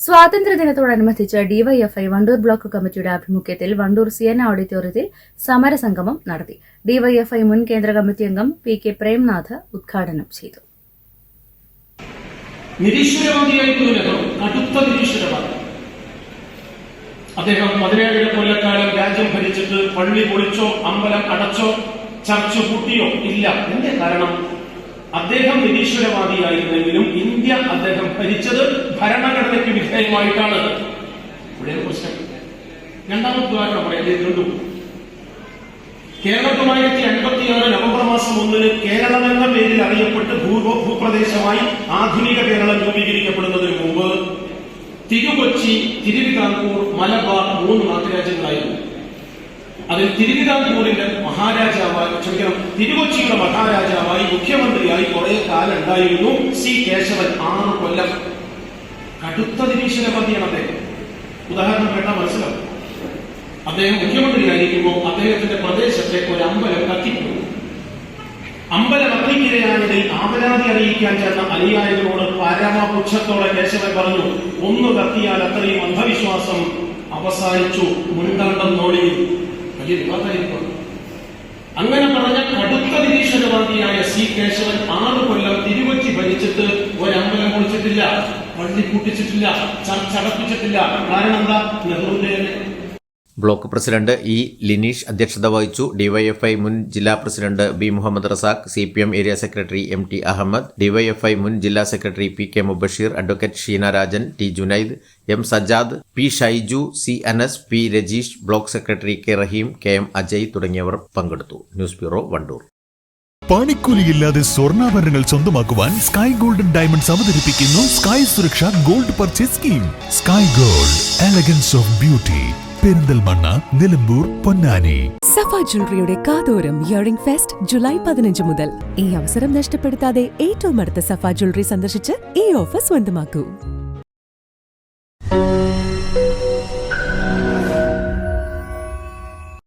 സ്വാതന്ത്ര്യദിനത്തോടനുബന്ധിച്ച് DYFI Wandoor block കമ്മിറ്റിയുടെ ആഭിമുഖ്യത്തിൽ വണ്ടൂർ സിയന ഓഡിറ്റോറിയത്തിൽ സമരസംഗമം നടത്തി. ഡിവൈഎഫ്ഐ മുൻ കേന്ദ്ര കമ്മിറ്റി അംഗം പി കെ പ്രേംനാഥ് ഉദ്ഘാടനം ചെയ്തു. അദ്ദേഹം പതിനേഴര കൊല്ലക്കാലം രാജ്യം ഭരിച്ചിട്ട് പള്ളി പൊളിച്ചോ അമ്പലം അടച്ചോ ചർച്ച് പൂട്ടിയോ ഇല്ല. എന്റെ കാരണം? അദ്ദേഹം നിരീശ്വരവാദിയായിരുന്നെങ്കിലും ഇന്ത്യ അദ്ദേഹം ഭരിച്ചത് ഭരണഘടനയ്ക്ക് വിധേയമായിട്ടാണ്. ഇവിടെ പ്രശ്നം. രണ്ടാമത്തെ ഉദാഹരണം പറയാം. കേരളം തൊള്ളായിരത്തി അൻപത്തിയാറ് നവംബർ മാസം ഒന്നിന് കേരളം എന്ന പേരിൽ അറിയപ്പെട്ട് ഭൂഗോ ഭൂപ്രദേശമായി ആധുനിക കേരളം രൂപീകരിക്കപ്പെടുന്നതിന് മുമ്പ് തിരുകൊച്ചി തിരുവിതാംകൂർ മലബാർ മൂന്ന് നാട്ടുരാജ്യങ്ങളായിരുന്നു അതിൽ തിരുവിതാംകൂറിന്റെ മഹാരാജാവായി ക്ഷമിക്കണം തിരുകൊച്ചിയുടെ മഹാരാജാവായി മുഖ്യമന്ത്രിയായി കുറെ കാലം ഉണ്ടായിരുന്നു സി കേശവൻ ആറ് കൊല്ലം. കടുത്ത നിരീശ്വരവാദിയാണ് അദ്ദേഹം. ഉദാഹരണം കേട്ടാൽ മനസ്സിലാവും. അദ്ദേഹം മുഖ്യമന്ത്രിയായിരിക്കുമ്പോൾ അദ്ദേഹത്തിന്റെ പ്രദേശത്തെ ഒരു അമ്പലം കത്തിപ്പോ അമ്പലം അഗ്നിക്കിരയായതിൽ ആപരാതി അറിയിക്കാൻ ചേർന്ന അനുയായികളോട് പരമപുച്ഛത്തോടെ കേശവൻ പറഞ്ഞു ഒന്ന് കത്തിയാൽ അത്രയും അന്ധവിശ്വാസം അവസാനിച്ചു മുൻകണ്ടം നോടി വലിയ വിവാദമായിരിക്കും അങ്ങനെ പറഞ്ഞ കടുത്ത നിരീശ്വരവാദിയായ സി കേശവൻ ആറ് കൊല്ലം തിരുവച്ചി ഭരിച്ചിട്ട് ഒരമ്പലം കുളിച്ചിട്ടില്ല പള്ളി കൂട്ടിച്ചിട്ടില്ല ചർച്ച അടപ്പിച്ചിട്ടില്ല. കാരണം എന്താ? നെഹ്റുവിന്റെ ബ്ലോക്ക് പ്രസിഡന്റ് ഇ ലിനീഷ് അധ്യക്ഷത വഹിച്ചു. ഡിവൈഎഫ്ഐ മുൻ ജില്ലാ president B Muhammad Razak C P M area secretary M T Ahmed D Y F I മുൻ ജില്ലാ secretary P K Mubashir advocate Sheena Rajan T Junaid M Sajad P Shaiju C Anas P Rajeesh block secretary K Raheem K M Ajay തുടങ്ങിയവർ പങ്കെടുത്തു. News bureau Wandoor. പണിക്കൂലിയില്ലാതെ സ്വർണാഭരണങ്ങൾ സ്വന്തമാക്കുവാൻ sky golden diamonds അവതരിപ്പിക്കുന്നു sky Suraksha gold purchase scheme. Sky gold elegance of beauty. Perinthalmanna Nilambur Ponnani. Safa ജ്വല്ലറിയുടെ കാതോരം earring fest July പതിനഞ്ച് മുതൽ. ഈ അവസരം നഷ്ടപ്പെടുത്താതെ ഏറ്റവും അടുത്ത സഫ ജ്വല്ലറി സന്ദർശിച്ച് ഈ ഓഫർ സ്വന്തമാക്കൂ.